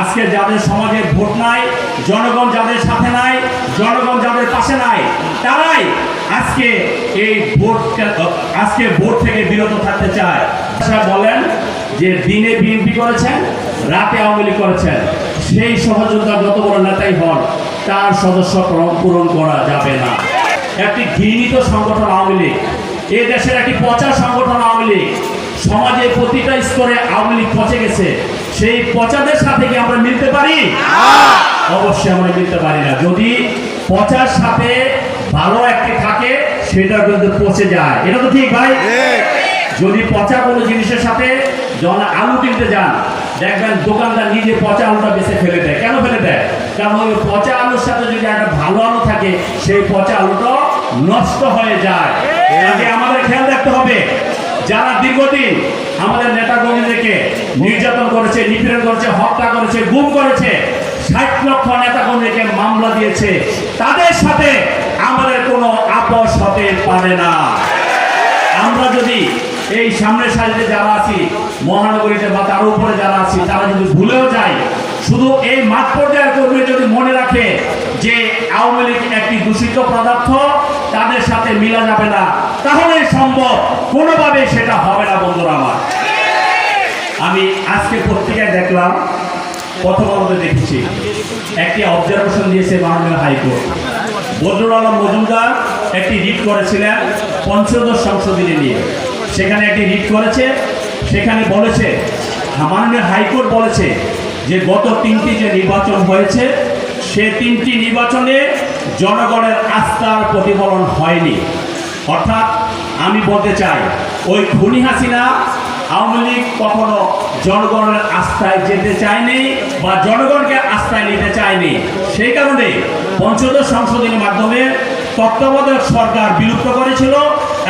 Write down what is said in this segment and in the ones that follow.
আজকে যাদের সমাজে ভোট নাই, জনগণ যাদের সাথে নাই, জনগণ যাদের পাশে নাই, তারাই আজকে এই ভোট আজকে ভোট থেকে বিরত থাকতে চায়। বলেন যে দিনে বিএনপি করেছেন, রাতে আওয়ামী লীগ করেছেন। সেই সহযোগিতা যত বড় নেতাই হন, তার সদস্য পূরণ- করা যাবে না। একটি ঘৃণিত সংগঠন আওয়ামী লীগ, এ দেশের একটি পচা সংগঠন আওয়ামী লীগ। সমাজে প্রতিটা স্তরে আওয়ামী লীগ পচে গেছে। সেই পচাদের সাথে কি আমরা মিলতে পারি? অবশ্যই আমরা মিলতে পারি না। যদি পচার সাথে ভালো একটি থাকে সেটা কিন্তু পচে যায়। এটা তো ঠিক ভাই? যদি পচা কোনো জিনিসের সাথে যখন আলু কিনতে যান দেখবেন দোকানদার নিজে পচা আলুটা বেছে ফেলে দেয়। কেন ফেলে দেয়? কারণ ওই পচা আলুর সাথে যদি একটা ভালো আলু থাকে সেই পচা আলুটা নষ্ট হয়ে যায়। আমাদের খেয়াল রাখতে হবে। যারা দীর্ঘদিন আমাদের নেতা কর্মীদেরকে নির্যাতন করেছে, নিপীড়ন করেছে, হত্যা করেছে, গুম করেছে, ষাট লক্ষ নেতা কর্মীকে মামলা দিয়েছে, তাদের সাথে আমাদের কোনো আপোষ হতে পারে না। আমরা যদি এই সামনের সারিতে যারা আছি, মহানগরীতে বা তার উপরে যারা আছি, তারা যদি ভুলেও যায়, শুধু এই মাঠ পর্যায়ের কর্মী যদি মনে রাখে যে আওয়ামী লীগ একটি দূষিত পদার্থ, তাদের সাথে মিলা যাবে না। তাহলে সম্ভব। কোনোভাবে সেটা হবে না, বন্ধুরা আমার। আমি আজকে পত্রিকায় দেখলাম প্রথম আলোতে দেখেছি, একটি অবজারভেশন দিয়েছে মাননীয় হাইকোর্ট। বদরুল আলম মজুমদার একটি রিট করেছিলেন পঞ্চদশ সংশোধনী নিয়ে। সেখানে একটি রিট করেছে, সেখানে বলেছে, মাননীয় হাইকোর্ট বলেছে যে গত তিনটি যে নির্বাচন হয়েছে সে তিনটি নির্বাচনে জনগণের আস্থার প্রতিফলন হয়নি। অর্থাৎ আমি বলতে চাই, ওই খুনি হাসিনা আওয়ামী লীগ কখনো জনগণের আস্থায় যেতে চায়নি বা জনগণকে আস্থায় নিতে চায়নি। সেই কারণে পঞ্চদশ সংশোধনের মাধ্যমে তত্ত্বাবধায়ক সরকার বিলুপ্ত করেছিল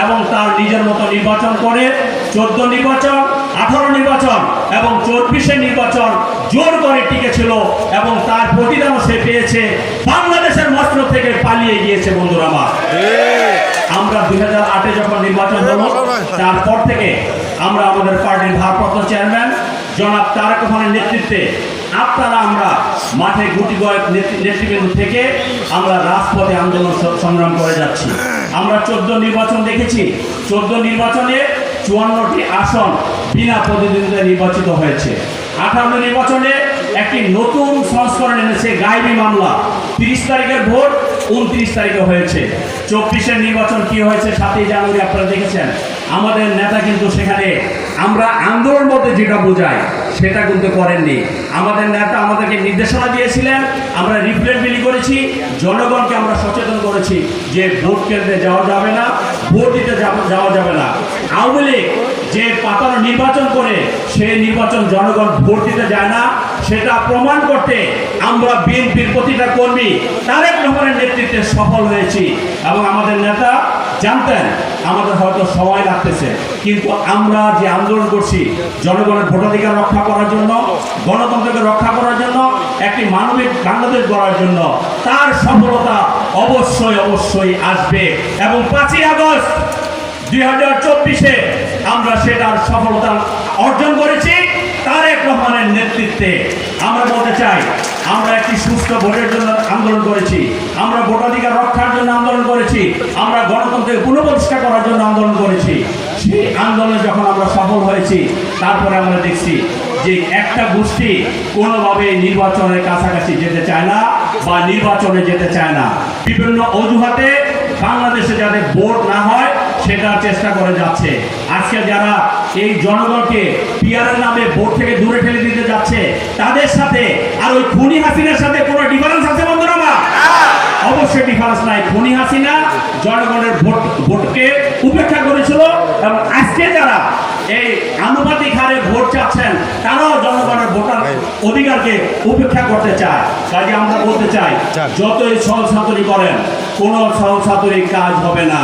এবং তার নিজের মতো নির্বাচন করে চোদ্দ নির্বাচন আঠারো নির্বাচন এবং চব্বিশের নির্বাচন জোর করে টিকেছিল এবং তার প্রতিদানও সে পেয়েছে। বাংলাদেশের মস্ত্র থেকে পালিয়ে গিয়েছে বন্ধুরা আমার। আমরা দুই হাজার আটে যখন নির্বাচন হলো, তারপর থেকে আমরা আমাদের পার্টির ভারপ্রাপ্ত চেয়ারম্যান জনাব তারেক রহমানের নেতৃত্বে আপনারা আমরা মাঠে গুটি কয়েক নেতৃ- নেতৃবৃন্দ থেকে আমরা রাজপথে আন্দোলন সংগ্রাম করে যাচ্ছি। আমরা চোদ্দ নির্বাচন দেখেছি। চোদ্দ নির্বাচনে চুয়ান্নটি আসন বিনা প্রতিদ্বন্দ্বিতায় নির্বাচিত হয়েছে। আঠারো নির্বাচনে একটি নতুন সংস্করণ এনেছে গাইবি মামলা। তিরিশ তারিখের ভোট, উনত্রিশ তারিখে হয়েছে। চব্বিশের নির্বাচন কি হয়েছে সাতই জানুয়ারি আপনারা দেখেছেন। আমাদের নেতা কিন্তু সেখানে আমরা আন্দোলন বলতে যেটা বোঝাই, সেটা কিন্তু করেননি। আমাদের নেতা আমাদেরকে নির্দেশনা দিয়েছিলেন, আমরা রিপ্লেট বিলি করেছি, জনগণকে আমরা সচেতন করেছি যে ভোট কেন্দ্রে যাওয়া যাবে না, ভোট দিতে যাওয়া যাবে না। আওয়ামী লীগ যে পাতানো নির্বাচন করে, সেই নির্বাচন জনগণ ভোট দিতে যায় না। সেটা প্রমাণ করতে আমরা বিএনপির প্রতিটা কর্মী তারেক রহমানের নেতৃত্বে সফল হয়েছি এবং আমাদের নেতা জানতেন, আমাদের হয়তো সময় লাগতেছে। কিন্তু আমরা যে আন্দোলন করছি, জনগণের ভোটাধিকার রক্ষা করার জন্য, গণতন্ত্রকে রক্ষা করার জন্য, একটি মানবিক বাংলাদেশ গড়ার জন্য, তার সফলতা অবশ্যই অবশ্যই আসবে। এবং পাঁচই আগস্ট দুই হাজার চব্বিশে আমরা সেটার সফলতা অর্জন করেছি, তারেক রহমানের নেতৃত্বে। আমরা বলতে চাই আমরা একটি সুস্থ ভোটের জন্য আন্দোলন করেছি। আমরা ভোটাধিকার রক্ষার জন্য আন্দোলন করেছি। আমরা গণতন্ত্রের পুনঃপ্রতিষ্ঠা করার জন্য আন্দোলন করেছি। সেই আন্দোলনে যখন আমরা সফল হয়েছি, তারপরে আমরা দেখছি যে একটা গোষ্ঠী কোনোভাবে নির্বাচনের কাছাকাছি যেতে চায় না বা নির্বাচনে যেতে চায় না। বিভিন্ন অজুহাতে বাংলাদেশে যাতে ভোট না হয় সেটার চেষ্টা করে যাচ্ছে। আজকে যারা এই জনগণকে পিয়ারের নামে ভোট থেকে দূরে ঠেলে যাচ্ছে। তাদের সাথে আর ওই খুনি হাসিনার সাথে কোনো ডিফারেন্স আছে বন্ধুরা আমার? অবশ্যই ডিফারেন্স নাই। খুনি হাসিনা জনগণের ভোট ভোটকে উপেক্ষা করেছিল এবং আজকে যারা এই আনুপাতিক হারে ভোট চাচ্ছেন তারাও জনগণের ভোটার অধিকারকে উপেক্ষা করতে চায়। কাজে আমরা বলতে চাই যতই সহসাতরি করেন কোনো সহসাতরি কাজ হবে না।